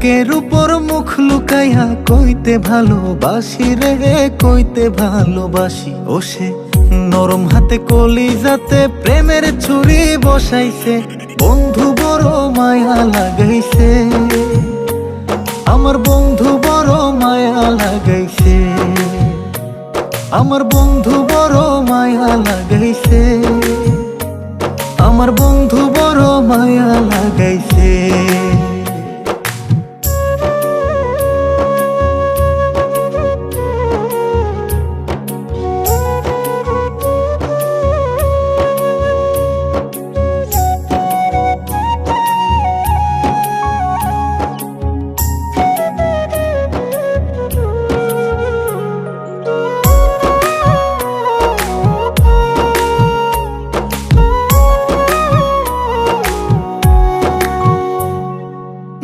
বুকের উপর মুখ লুকাইয়া কইতে ভালোবাসি রে, কইতে ভালোবাসি। ও সে নরম হাতে কলি যাতে প্রেমের ছুরি বসাইছে, বন্ধু বড় মায়া লাগাইছে। আমার বন্ধু বড় মায়া লাগাইছে। আমার বন্ধু বড় মায়া লাগাইছে। আমার বন্ধু বড় মায়া লাগাইছে।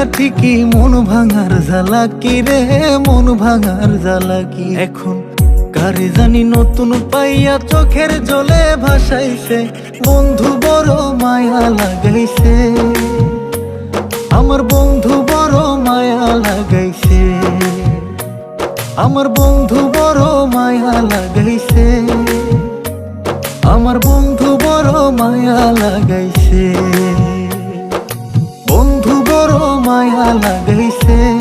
বুঝবা ঠিকই মন ভাঙার জ্বালাকি রে? মন ভাঙার জ্বালাকি এখন কারে জানি নতুন পাইয়া চোখের জলে ভাসাইছে। বন্ধু বড় মায়া লাগাইছে। আমার বন্ধু বড় মায়া লাগাইছে। আমার বন্ধু বড় মায়া লাগাইছে। আমার বন্ধু বড় মায়া লাগাইছে। মায়া লাগাইছে